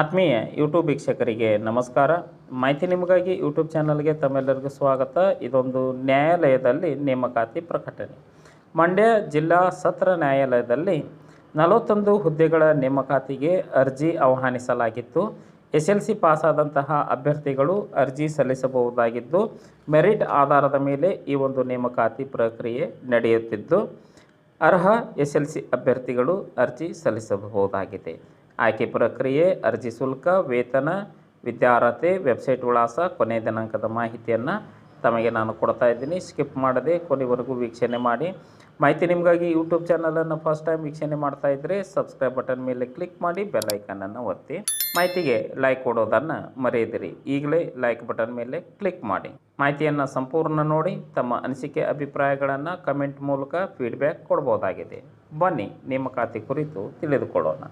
ಆತ್ಮೀಯ ಯೂಟ್ಯೂಬ್ ವೀಕ್ಷಕರಿಗೆ ನಮಸ್ಕಾರ. ಮಾಹಿತಿ ನಿಮಗಾಗಿ ಯೂಟ್ಯೂಬ್ ಚಾನಲ್ಗೆ ತಮ್ಮೆಲ್ಲರಿಗೂ ಸ್ವಾಗತ. ಇದೊಂದು ನ್ಯಾಯಾಲಯದಲ್ಲಿ ನೇಮಕಾತಿ ಪ್ರಕಟಣೆ. ಮಂಡ್ಯ ಜಿಲ್ಲಾ ಸತ್ರ ನ್ಯಾಯಾಲಯದಲ್ಲಿ ನಲವತ್ತೊಂದು ಹುದ್ದೆಗಳ ನೇಮಕಾತಿಗೆ ಅರ್ಜಿ ಆಹ್ವಾನಿಸಲಾಗಿತ್ತು. ಎಸ್ ಎಲ್ ಸಿ ಪಾಸಾದಂತಹ ಅಭ್ಯರ್ಥಿಗಳು ಅರ್ಜಿ ಸಲ್ಲಿಸಬಹುದಾಗಿದ್ದು, ಮೆರಿಟ್ ಆಧಾರದ ಮೇಲೆ ಈ ಒಂದು ನೇಮಕಾತಿ ಪ್ರಕ್ರಿಯೆ ನಡೆಯುತ್ತಿದ್ದು, ಅರ್ಹ ಎಸ್ ಎಲ್ ಸಿ ಅಭ್ಯರ್ಥಿಗಳು ಅರ್ಜಿ ಸಲ್ಲಿಸಬಹುದಾಗಿದೆ. ಆಯ್ಕೆ ಪ್ರಕ್ರಿಯೆ, ಅರ್ಜಿ ಶುಲ್ಕ, ವೇತನ, ವಿದ್ಯಾರ್ಹತೆ, ವೆಬ್ಸೈಟ್ ವಿಳಾಸ, ಕೊನೆಯ ದಿನಾಂಕದ ಮಾಹಿತಿಯನ್ನು ತಮಗೆ ನಾನು ಕೊಡ್ತಾ ಇದ್ದೀನಿ. ಸ್ಕಿಪ್ ಮಾಡದೆ ಕೊನೆವರೆಗೂ ವೀಕ್ಷಣೆ ಮಾಡಿ. ಮಾಹಿತಿ ನಿಮಗಾಗಿ ಯೂಟ್ಯೂಬ್ ಚಾನಲನ್ನು ಫಸ್ಟ್ ಟೈಮ್ ವೀಕ್ಷಣೆ ಮಾಡ್ತಾ ಇದ್ದರೆ ಸಬ್ಸ್ಕ್ರೈಬ್ ಬಟನ್ ಮೇಲೆ ಕ್ಲಿಕ್ ಮಾಡಿ ಬೆಲ್ಲೈಕನನ್ನು ಒತ್ತಿ. ಮಾಹಿತಿಗೆ ಲೈಕ್ ಕೊಡೋದನ್ನು ಮರೆಯದಿರಿ. ಈಗಲೇ ಲೈಕ್ ಬಟನ್ ಮೇಲೆ ಕ್ಲಿಕ್ ಮಾಡಿ. ಮಾಹಿತಿಯನ್ನು ಸಂಪೂರ್ಣ ನೋಡಿ, ತಮ್ಮ ಅನಿಸಿಕೆ, ಅಭಿಪ್ರಾಯಗಳನ್ನು ಕಮೆಂಟ್ ಮೂಲಕ ಫೀಡ್ಬ್ಯಾಕ್ ಕೊಡ್ಬೋದಾಗಿದೆ. ಬನ್ನಿ ನೇಮಕಾತಿ ಕುರಿತು ತಿಳಿದುಕೊಳ್ಳೋಣ.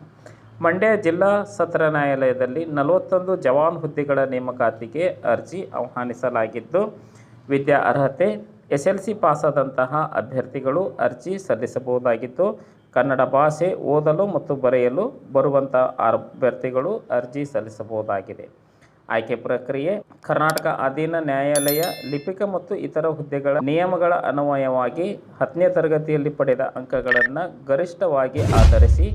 ಮಂಡ್ಯ ಜಿಲ್ಲಾ ಸತ್ರ ನ್ಯಾಯಾಲಯದಲ್ಲಿ ನಲವತ್ತೊಂದು ಜವಾನ್ ಹುದ್ದೆಗಳ ನೇಮಕಾತಿಗೆ ಅರ್ಜಿ ಆಹ್ವಾನಿಸಲಾಗಿದ್ದು, ವಿದ್ಯಾ ಅರ್ಹತೆ ಎಸ್ ಎಲ್ ಸಿ ಪಾಸಾದಂತಹ ಅಭ್ಯರ್ಥಿಗಳು ಅರ್ಜಿ ಸಲ್ಲಿಸಬಹುದಾಗಿದ್ದು, ಕನ್ನಡ ಭಾಷೆ ಓದಲು ಮತ್ತು ಬರೆಯಲು ಬರುವಂಥ ಅಭ್ಯರ್ಥಿಗಳು ಅರ್ಜಿ ಸಲ್ಲಿಸಬಹುದಾಗಿದೆ. ಆಯ್ಕೆ ಪ್ರಕ್ರಿಯೆ, ಕರ್ನಾಟಕ ಅಧೀನ ನ್ಯಾಯಾಲಯ ಲಿಪಿಕ ಮತ್ತು ಇತರ ಹುದ್ದೆಗಳ ನಿಯಮಗಳ ಅನ್ವಯವಾಗಿ ಹತ್ತನೇ ತರಗತಿಯಲ್ಲಿ ಪಡೆದ ಅಂಕಗಳನ್ನು ಗರಿಷ್ಠವಾಗಿ ಆಧರಿಸಿ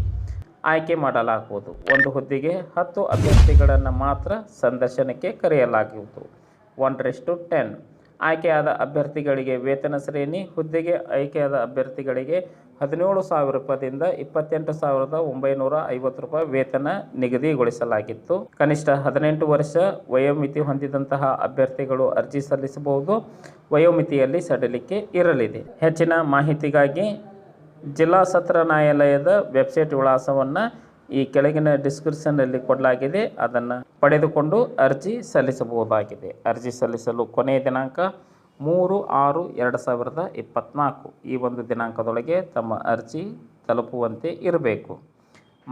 ಆಯ್ಕೆ ಮಾಡಲಾಗುವುದು. ಒಂದು ಹುದ್ದೆಗೆ ಹತ್ತು ಅಭ್ಯರ್ಥಿಗಳನ್ನು ಮಾತ್ರ ಸಂದರ್ಶನಕ್ಕೆ ಕರೆಯಲಾಗುವುದು. One rest ten. ಆಯ್ಕೆಯಾದ ಅಭ್ಯರ್ಥಿಗಳಿಗೆ ವೇತನ ಶ್ರೇಣಿ, ಹುದ್ದೆಗೆ ಆಯ್ಕೆಯಾದ ಅಭ್ಯರ್ಥಿಗಳಿಗೆ ಹದಿನೇಳು ಸಾವಿರ ರೂಪಾಯಿಂದ ಇಪ್ಪತ್ತೆಂಟು ಸಾವಿರದ ಒಂಬೈನೂರ ಐವತ್ತು ರೂಪಾಯಿ ವೇತನ ನಿಗದಿಗೊಳಿಸಲಾಗಿತ್ತು. ಕನಿಷ್ಠ ಹದಿನೆಂಟು ವರ್ಷ ವಯೋಮಿತಿ ಹೊಂದಿದಂತಹ ಅಭ್ಯರ್ಥಿಗಳು ಅರ್ಜಿ ಸಲ್ಲಿಸಬಹುದು. ವಯೋಮಿತಿಯಲ್ಲಿ ಸಡಿಲಿಕೆ ಇರಲಿದೆ. ಹೆಚ್ಚಿನ ಮಾಹಿತಿಗಾಗಿ ಜಿಲ್ಲಾ ಸತ್ರ ನ್ಯಾಯಾಲಯದ ವೆಬ್ಸೈಟ್ ವಿಳಾಸವನ್ನು ಈ ಕೆಳಗಿನ ಡಿಸ್ಕ್ರಿಪ್ಷನ್ನಲ್ಲಿ ಕೊಡಲಾಗಿದೆ. ಅದನ್ನು ಪಡೆದುಕೊಂಡು ಅರ್ಜಿ ಸಲ್ಲಿಸಬಹುದಾಗಿದೆ. ಅರ್ಜಿ ಸಲ್ಲಿಸಲು ಕೊನೆಯ ದಿನಾಂಕ ಮೂರು ಆರು ಎರಡು ಸಾವಿರದ ಇಪ್ಪತ್ತ್ನಾಲ್ಕು ಈ ಒಂದು ದಿನಾಂಕದೊಳಗೆ ತಮ್ಮ ಅರ್ಜಿ ತಲುಪುವಂತೆ ಇರಬೇಕು.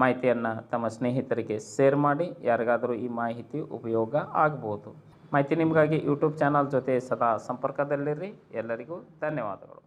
ಮಾಹಿತಿಯನ್ನು ತಮ್ಮ ಸ್ನೇಹಿತರಿಗೆ ಶೇರ್ ಮಾಡಿ, ಯಾರಿಗಾದರೂ ಈ ಮಾಹಿತಿ ಉಪಯೋಗ ಆಗ್ಬೋದು. ಮಾಹಿತಿ ನಿಮಗಾಗಿ ಯೂಟ್ಯೂಬ್ ಚಾನಲ್ ಜೊತೆ ಸದಾ ಸಂಪರ್ಕದಲ್ಲಿರಿ. ಎಲ್ಲರಿಗೂ ಧನ್ಯವಾದಗಳು.